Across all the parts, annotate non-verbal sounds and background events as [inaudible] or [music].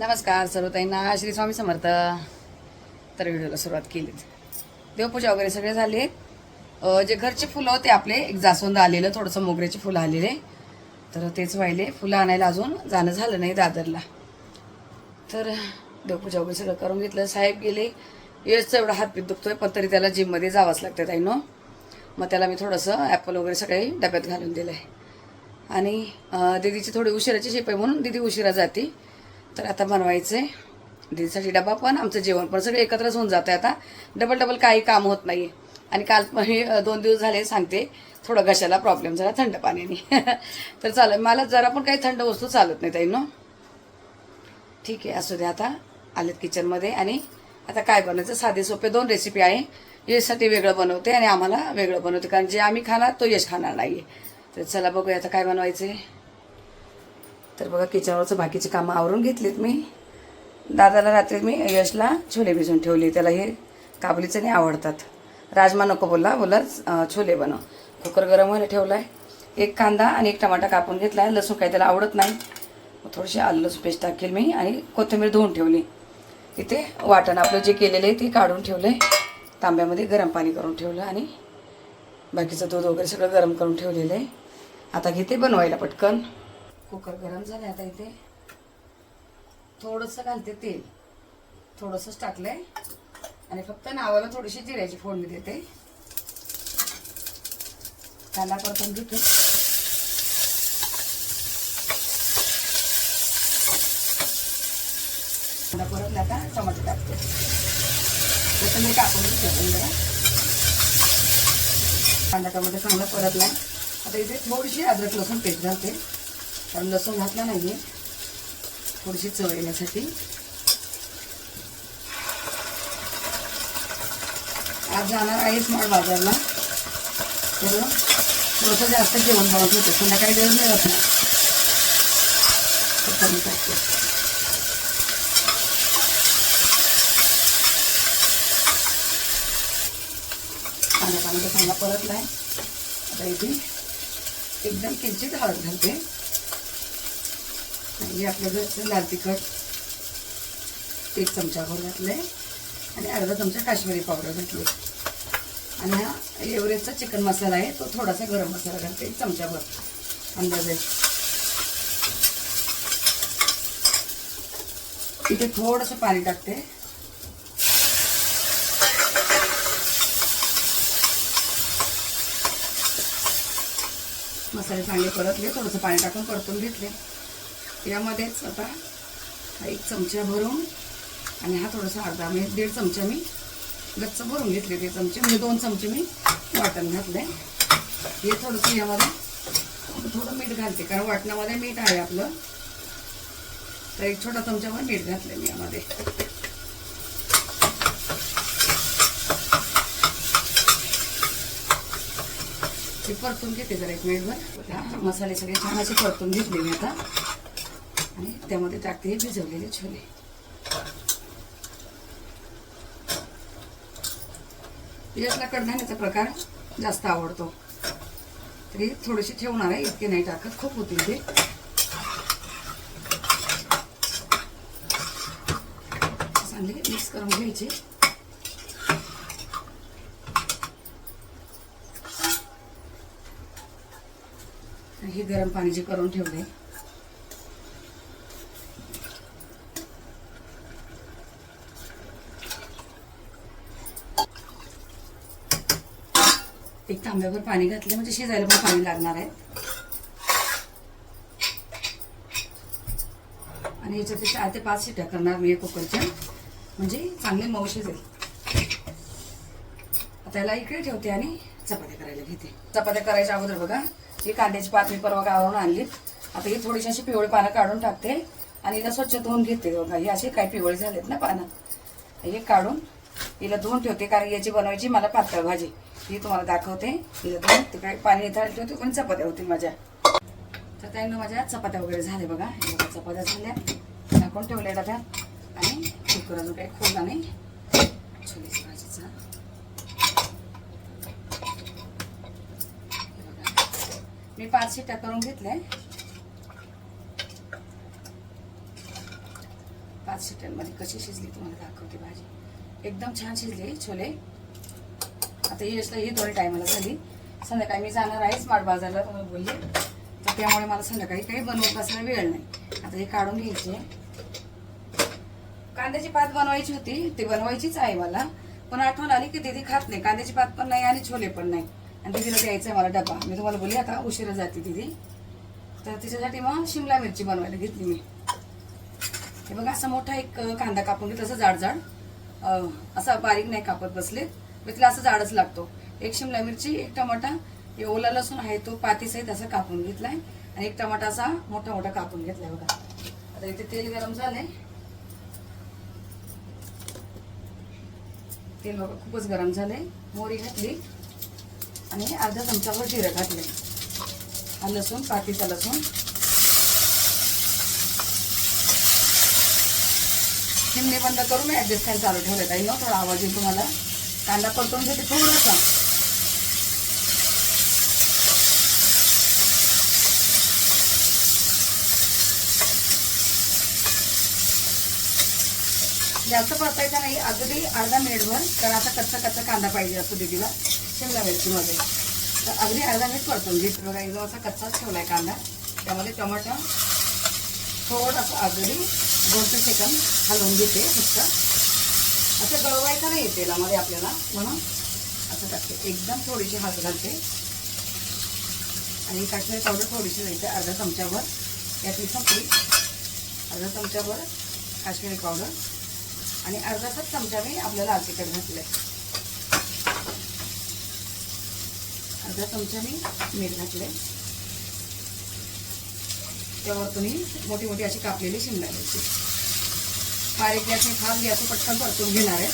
नमस्कार सर्वताईंना श्री स्वामी समर्थ. तर व्हिडिओला सुरुवात केली देवपूजा वगैरे सगळे झाले. जे घरचे फुलं होते आपले एक जास्वंद आलेलं थोडंसं मोगऱ्याचे फुलं आलेले. तर तेच व्हायले. फुलं आणायला अजून जाणं झालं नाही दादरला. तर देवपूजा वगैरे सगळं करून घेतलं. साहेब गेले. यशचं एवढा हातपीत दुखतोय पण तरी त्याला जिममध्ये जावंच लागतं ताईनो. मग त्याला मी थोडंसं ॲपल वगैरे सगळे डब्यात घालून दिलं आहे आणि दिदीची दीदीची थोडी उशिराची शेप आहे म्हणून दीदी उशिरा जाते. तर आता बनवायचं आहे दीदीसाठी डबा पण आमचं जेवण पण सगळं एकत्रच होऊन जातं आता. डबल डबल काही काम होत नाही आणि काल पण हे दोन दिवस झाले सांगते थोडं घशाला प्रॉब्लेम झाला थंड पाण्याने. [laughs] तर चालेल मला जरा पण काही थंड वस्तू चालत नाही ताई ठीक आहे असू दे आता. आलेत किचनमध्ये आणि आता काय बनवायचं? साधे सोपे दोन रेसिपी आहे. यशसाठी वेगळं बनवते आणि आम्हाला वेगळं बनवते कारण जे आम्ही खाणार तो यश खाणार नाही आहे तर चला बघूया आता काय बनवायचं आहे तर बघा किचनवरचं बाकीची कामं आवरून घेतलीत मी. दादाला रात्री मी यशला छोले भिजून ठेवले. त्याला हे काबुलीचे चणे आवडतात. राजमा नको बोलला बोला छोले बनव. कुकर गरम व्हायला ठेवला आहे एक कांदा आणि एक टमाटा कापून घेतला आहे लसूण काही त्याला आवडत नाही. थोडीशी आलं लसूण पेस्ट टाकेल मी आणि कोथिंबीर धुवून ठेवली. इथे वाटण आपलं जे केलेलं आहे ते काढून ठेवलं आहे तांब्यामध्ये गरम पाणी करून ठेवलं आणि बाकीचं दूध वगैरे सगळं गरम करून ठेवलेलं आहे. आता घेते बनवायला पटकन. कुकर गरम झाले आता इथे. थोडंसं घालते तेल. थोडंसंच टाकलं आहे आणि फक्त नावाला थोडीशी जिऱ्याची फोडणी देते. कांदा परतून घेते. कांदा परतला आता टमाटर टाकते. मी टाकून घेते जरा. कांदा टमाटर चांगला परतला आता इथे थोडीशी अद्रक लसूण पेस्ट घालते. कारण लसूण घातला आहे थोडीशी चव येण्यासाठी. आज जाणार आहे स्मॉल बाजारला. तर थोडंसं जास्त जेवण बनवत होतं. संध्याकाळी वेळ मिळत नाही. तर कमी टाकते कांदा टमाटर चांगला आहे आता इथे एकदम किंचित हळद घालते. हे आपलं घरचं लाल तिखट. एक चमचाभर घातले आणि अर्धा चमचा काश्मीरी पावडर घातली. आणि हा एव्हरेजचा चिकन मसाला आहे तो थोडासा गरम मसाला घालते. एक चमचाभर अंदाजे. इथे थोडंसं पाणी टाकते. मसाले चांगले परतले थोडंसं पाणी टाकून परतून घेतले. यामध्येच आता हा एक चमचा भरून आणि हा थोडासा अर्धा म्हणजे दीड चमचा मी गच्च भरून घेतले ते चमचे. म्हणजे दोन चमचे मी वाटण घातले हे थोडंसं यामध्ये थोडं मीठ घालते कारण वाटणामध्ये मीठ आहे आपलं. तर एक छोटा चमचाभर मीठ घातले मी यामध्ये. ते परतून घेते जरा एक मिनिटभर. मसाले सगळे छान असे परतून घेतले मी आता. आणि त्यामध्ये टाकते हे भिजवलेले छोले. म्हणजे यातला कडधान्याचा प्रकार जास्त आवडतो. तरी थोडीशी ठेवणार आहे इतके नाही टाकत खूप होतील ते. चांगले मिक्स करून घ्यायचे. हे गरम पाणी जे करून ठेवले आंब्यावर पाणी घातलं म्हणजे शिजायला पण पाणी लागणार आहे. आणि याच्यात चार ते पाच शिट्या करणार मी कुकरच्या. म्हणजे चांगले मऊ शिजेल. आता याला इकडे ठेवते आणि चपात्या करायला घेते. चपात्या करायच्या अगोदर बघा ही कांद्याची पात मी परवा गावावरून आणली. आता ही थोडीशी अशी पिवळी पानं काढून टाकते आणि हिला स्वच्छ धुवून घेते बघा. हे असे काही पिवळे झालेत ना पानं. हे काढून हिला धुवून ठेवते कारण याची बनवायची मला पातळ भाजी. ही तुम्हाला दाखवते. हिला धुवून काय पाणी इथं ठेवते पण चपात्या होतील माझ्या. तर त्यांना माझ्या चपात्या वगैरे झाल्या बघा. हे बघा चपात्या झाल्या. टाकून ठेवल्या डब्यात आणि कुकर अजून काही खोलला नाही. छोलेची भाजीचा. मी पाच शिट्ट्या करून घेतल्या. पाच शिट्ट्यांमध्ये कशी शिजली तुम्हाला दाखवते भाजी. एकदम छान शिजले छोले. आता यशला ही दोन्ही टायमाला झाली. संध्याकाळी मी जाणार आहे स्मार्ट बाजारला तुम्हाला बोलले. तर त्यामुळे मला संध्याकाळी काही बनवत बसायला वेळ नाही. आता हे काढून घ्यायचे. कांद्याची पात बनवायची होती ती बनवायचीच आहे मला. पण आठवण आली की दिदी खात नाही. कांद्याची पात पण नाही आणि छोले पण नाही. आणि दिदीला द्यायचं आहे मला डबा. मी तुम्हाला बोलली आता उशिरा जाते दिदी. तर तिच्यासाठी मग शिमला मिरची बनवायला घेतली मी. हे बघा असा मोठा एक कांदा कापून घेतला असं जाड जाड असा बारीक नाही कापत बसले. मी तिला असं जाडच लागतो. एक शिमला मिरची एक टमाटा हे ओला लसूण आहे तो पातीसहित असा कापून घेतलाय. आणि एक टमाटा असा मोठा मोठा कापून घेतलाय बघा. आता इथे तेल गरम झालंय. तेल बघा खूपच गरम झालंय. मोरी घातली. आणि अर्धा चमचावर जिरं घातले हा लसूण पातीचा लसूण. चिमणी बंद करून मी ऍडजस्ट करायला चालू ठेवले ताई. ना थोडा आवाज येईल तुम्हाला. कांदा परतून घेते थोडासा. जास्त परतायचा नाही. अगदी अर्धा मिनिटभर कारण असा कच्चा कच्चा कांदा पाहिजे असतो दीदीला. शिमला मिरचीमध्ये तर अगदी अर्धा मिनिट परतून घेते बघा एकदम असा कच्चाच ठेवलाय कांदा. त्यामध्ये टमाटर थोडंसं अगदी दोन तीन सेकंद हलवून घेते फक्त. असं गळवायचं नाही तेलामध्ये आपल्याला. म्हणून असं टाकते. एकदम थोडीशी हात घालते. आणि काश्मीरी पावडर थोडीशी घ्यायची अर्धा चमच्यावर यातली संपली. अर्धा चमच्यावर काश्मीरी पावडर आणि अर्धाचाच चमचा मी आपल्या लाल घातलं आहे अर्धा चमचा मी मीठ घातलंय. त्यावर तुम्ही मोठी मोठी अशी कापलेली शिमला मिरची. बारीक गॅसने खाल गॅस पटकन परतून घेणार आहे.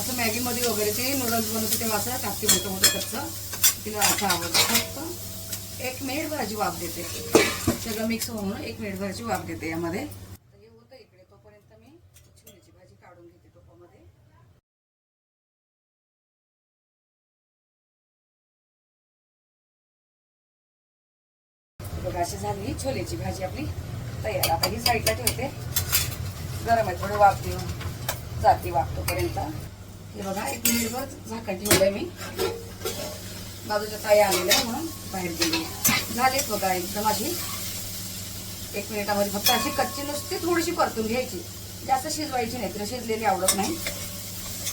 असं मॅगीमध्ये वगैरे ते नूडल्स बनवते तेव्हा असं टाकते मोठं मोठं कच्चं. तिला असं आवडतं फक्त एक मिनिट भराची वाफ देते. सगळं मिक्स होऊन एक मिनिट भराची वाफ देते यामध्ये. बघा अशी झाली छोलेची भाजी आपली तयार. आता ही साईडला ठेवते. गरम आहे थोडं वाफ देऊन जाते वाफतोपर्यंत हे बघा एक मिनिटभर झाकण ठेवलंय मी. बाजूच्या ताई आलेल्या आहे म्हणून बाहेर गेली झालेच बघा एकदम अशी एक मिनिटामध्ये फक्त अशी कच्ची नुसती थोडीशी परतून घ्यायची. जास्त शिजवायची नाही तिला शिजलेली आवडत नाही.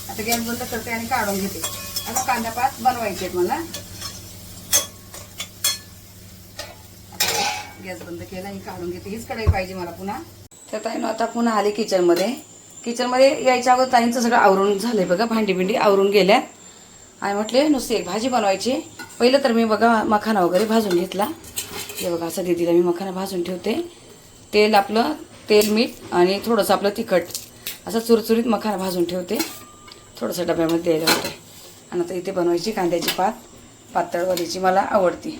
आता गॅस बंद करते आणि काढून घेते. आता कांदा पात बनवायचे आहेत मला. गॅस बंद केला ही काढून घेते. हीच कढाई पाहिजे मला पुन्हा. तर ताईनं आता पुन्हा आले किचनमध्ये. किचनमध्ये यायच्या अगोदर ताईंचं सगळं आवरून झालंय बघा भांडी भिंडी आवरून गेल्या. आणि म्हटले नुसती एक भाजी बनवायची. पहिलं तर मी बघा मखाना वगैरे भाजून घेतला. हे बघा असं दीदीला मी मखाना भाजून ठेवते. तेल आपलं तेल मीठ आणि थोडंसं आपलं तिखट. असं चुरचुरीत मखाना भाजून ठेवते. थोडंसं डब्यामध्ये द्यायला होते आणि आता इथे बनवायची कांद्याची पात. पातळवालीची मला आवडती.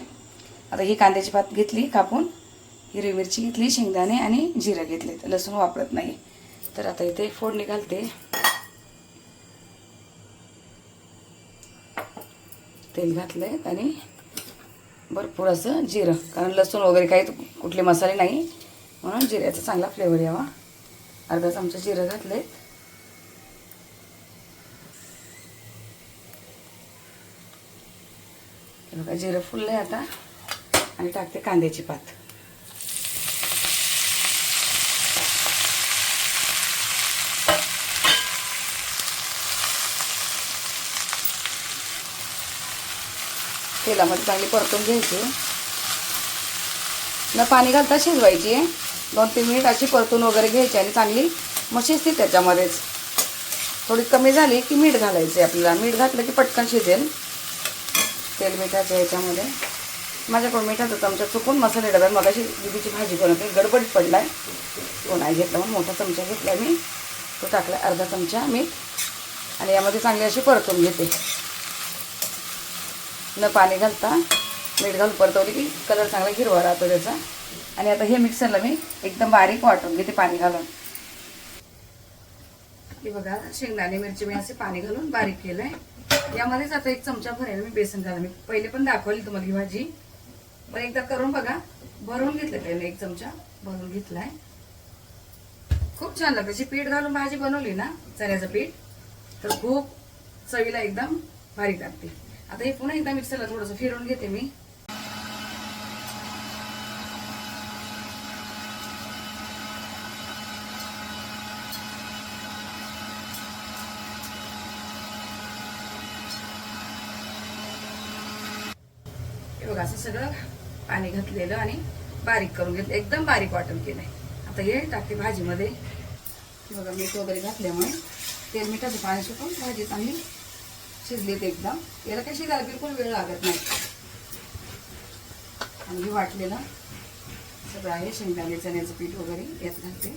आता ही कांद्याची भात घेतली कापून हिरवी मिरची घेतली शेंगदाणे आणि जिरं घेतले. लसूण वापरत नाही. तर आता इथे फोडणी घालते. तेल घातलंय आणि भरपूर असं जिरं. कारण लसूण वगैरे काही कुठले मसाले नाही. म्हणून जिऱ्याचा चांगला फ्लेवर यावा. अर्धा चमचा जिरं घातलंय. बघा जिरं फुललंय आता. आणि टाकते कांद्याची पात. तेलामध्ये चांगली परतून घ्यायची. न पाणी घालता शिजवायची. दोन तीन मिनिट अशी परतून वगैरे घ्यायची आणि चांगली मग शिजते त्याच्यामध्येच. थोडी कमी झाली की मीठ घालायचे आपल्याला. मीठ घातलं की पटकन शिजेल. तेल मिठाच्या ह्याच्यामध्ये माझ्याकडून मिठाचं चमचा चुकून मसाले डब्यात मगाशी दुधीची भाजी बनवते गडबडीत पडलाय. तो नाही घेतला म्हणून मोठा चमचा घेतला मी. तो टाकला अर्धा चमचा मीठ. आणि यामध्ये चांगली अशी परतून घेते. न पाणी घालता मीठ घालून परतवली की कलर चांगला हिरवा राहतो त्याचा. आणि आता हे मिक्सरला मी एकदम बारीक वाटून घेते पाणी घालून. हे बघा शेंगदाणे मिरची मी असे पाणी घालून बारीक केलंय. यामध्येच आता एक चमचा भरेल मी बेसन घाला मी पहिले पण दाखवली तुम्हाला ही भाजी. बरं एकदा करून बघा. भरून घेतलं त्याने एक चमचा भरून घेतलाय. खूप छान लागतं जी पीठ घालून भाजी बनवली ना चण्याचं पीठ तर खूप चवीला एकदम भारी लागते. आता हे पुन्हा एकदा मिक्सरला थोडंसं फिरवून घेते मी हे बघा असं सगळं पाणी घातलेलं आणि बारीक करून घेतलं. एकदम बारीक वाटण केलंय. आता हे टाकते भाजीमध्ये. बघा मीठ वगैरे घातल्यामुळे तेल मिठाचं पाणी सुकून भाजी चांगली शिजली एकदम. याला काही शिजायला बिलकुल वेळ लागत नाही. आणि हे वाटलेलं सगळं आहे. शेंगदाणे चण्याचं पीठ वगैरे यात घालते.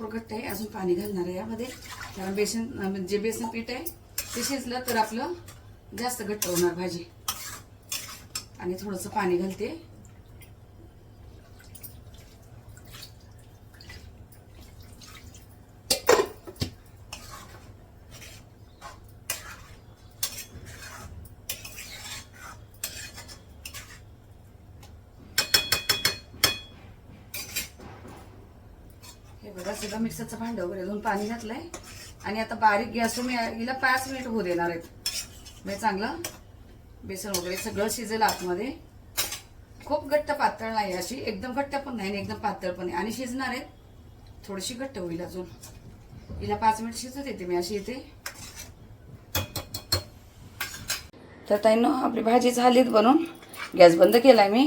भरपूर घट्ट आहे अजून पाणी घालणार आहे यामध्ये. कारण बेसन म्हणजे जे बेसन पीठ आहे ते शिजलं तर आपलं जास्त घट्ट होणार भाजी. आणि थोडंसं पाणी घालते. सगळं मिक्सरचं भांडं वगैरे धुवून पाणी घातलंय. आणि आता बारीक गॅस मी हिला पाच मिनिट होऊ देणार आहेत. म्हणजे चांगलं बेसन वगैरे सगळं शिजेल आतमध्ये. खूप घट्ट पातळ नाही अशी एकदम घट्ट पण नाही आणि एकदम पातळ पण नाही. आणि शिजणार आहेत. थोडीशी घट्ट होईल अजून. हिला पाच मिनिट शिजत येते मी अशी येते. तर ताईंनो आपली भाजी झालीत बनून. गॅस बंद केलाय मी.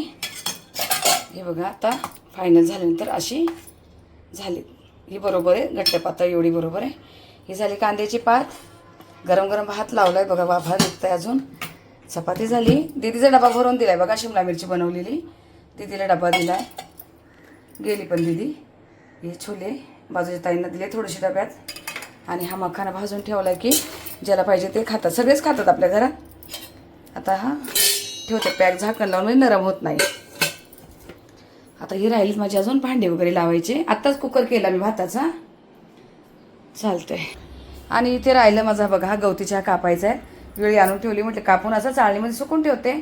हे बघा आता फायनल झाल्यानंतर अशी झाली ही बरोबर आहे घट्ट पातळ एवढी बरोबर आहे. ही झाली कांद्याची पात. गरम गरम भात लावलाय बघा बा भात आहे अजून. चपाती झाली. दीदीचा डबा भरून दिलाय बघा शिमला मिरची बनवलेली. दीदीला डबा दिलाय. गेली पण दीदी. हे छोले बाजूच्या ताईंना दिले थोडेसे डब्यात. आणि हा मखाना भाजून ठेवला की ज्याला पाहिजे ते खातात. सगळेच खातात आपल्या घरात. आता हा ठेवते. पॅक झाकण लावून म्हणजे नरम होत नाही. आता ही राहिलीच माझी अजून भांडे वगैरे लावायचे. आत्ताच कुकर केला मी भाताचा. चालतंय. आणि इथे राहिलं माझा बघा हा गवती चहा कापायचा आहे. वेळी आणून ठेवली म्हटलं कापून असं चाळणीमध्ये सुकून ठेवते.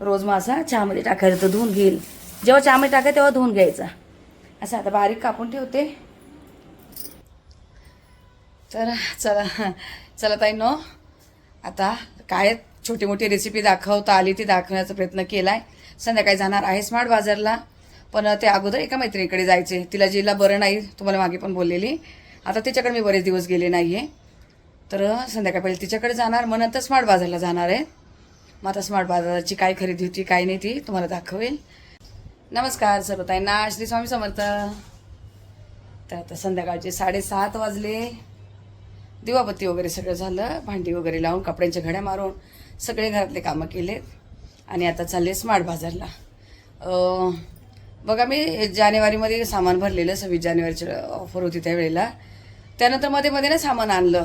रोज मग असा चहामध्ये टाकायचं तर धुवून घेईल. जेव्हा चहामध्ये टाकाय तेव्हा धुवून घ्यायचा. असं आता बारीक कापून ठेवते. तर चला चला ताई नो आता काय छोटी मोठी रेसिपी दाखवता आली ती दाखवण्याचा प्रयत्न केला आहे संध्याकाळी जाणार आहे स्मार्ट बाजारला. पण ते अगोदर एका मैत्रिणीकडे जायचे. तिला जिला बरं नाही तुम्हाला मागे पण बोललेली. आता तिच्याकडे मी बरेच दिवस गेले नाही आहे तर संध्याकाळ पहिले तिच्याकडे जाणार मग नंतर स्मार्ट बाजारला जाणार आहे. मग आता स्मार्ट बाजाराची काय खरेदी होती काय नाही ती तुम्हाला दाखवेल. नमस्कार सर्व ताईंना श्री स्वामी समर्थ. तर आता संध्याकाळचे साडेसात वाजले. दिवाबत्ती वगैरे सगळं झालं भांडी वगैरे लावून कपड्यांच्या घड्या मारून सगळे घरातले कामं केलेत. आणि आता चालले स्मार्ट बाजारला बघा मी जानेवारीमध्ये सामान भरलेलं सव्वीस जानेवारीची ऑफर होती त्यावेळेला. त्यानंतरमध्ये मध्ये ना सामान आणलं.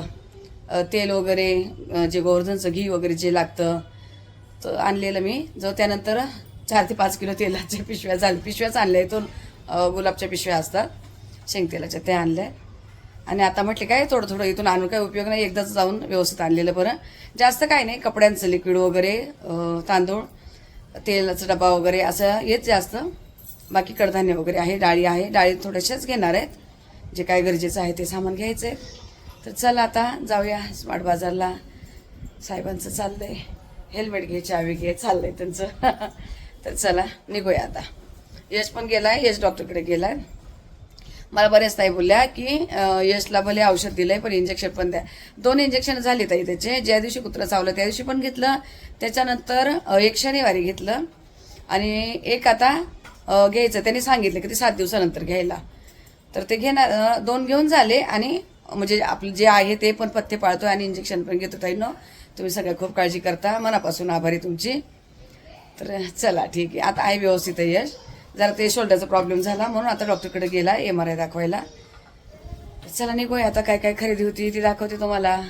तेल वगैरे जे गोवर्धनचं घी वगैरे जे लागतं तर आणलेलं मी. जो त्यानंतर चार ते पाच किलो तेलाच्या पिशव्या झाल्या. पिशव्याच आणल्या इथून गुलाबच्या पिशव्या असतात शेंगतेलाच्या त्या आणल्या. आणि आता म्हटले काय थोडं थोडं इथून आणून काय उपयोग नाही एकदाच जाऊन व्यवस्थित आणलेलं बरं. जास्त काय नाही कपड्यांचं लिक्विड वगैरे तांदूळ तेलाचा डबा वगैरे असं हेच जास्त. बाकी कडधान्य वगैरे आहे डाळी आहे. डाळी थोड्याशाच घेणार आहेत. जे काय गरजेचं आहे ते सामान घ्यायचं आहे तर चला आता जाऊया स्मार्ट बाजारला. साहेबांचं चाललंय. हेल्मेट घे चावी घे चाललंय त्यांचं. [laughs] तर चला निघूया आता. यश पण गेलाय यश डॉक्टरकडे गेलाय. मला बऱ्याच ताई बोलल्या की यशला भले औषध दिलंय पण इंजेक्शन पण द्या. दोन इंजेक्शन झाली ताई त्याचे. ज्या दिवशी कुत्रा चावलं त्या दिवशी पण घेतलं. त्याच्यानंतर एक शनिवारी घेतलं. आणि एक आता घ्यायचं. त्यांनी सांगितलं की ते सात दिवसानंतर घ्यायला. तर ते घेणार दोन घेऊन झाले आणि म्हणजे आपलं जे आहे ते पण पथ्य पाळतो आणि इंजेक्शन पण घेतो ताईनं. न तुम्ही सगळ्या खूप काळजी करता. मनापासून आभारी तुमची. तर चला ठीक आहे. आता आहे व्यवस्थित यश. जरा ते शोल्डरचा प्रॉब्लेम झाला म्हणून आता डॉक्टरकडे गेला एम आर आय दाखवायला. चला निघूया. आता काय काय खरेदी होती ती दाखवते तुम्हाला.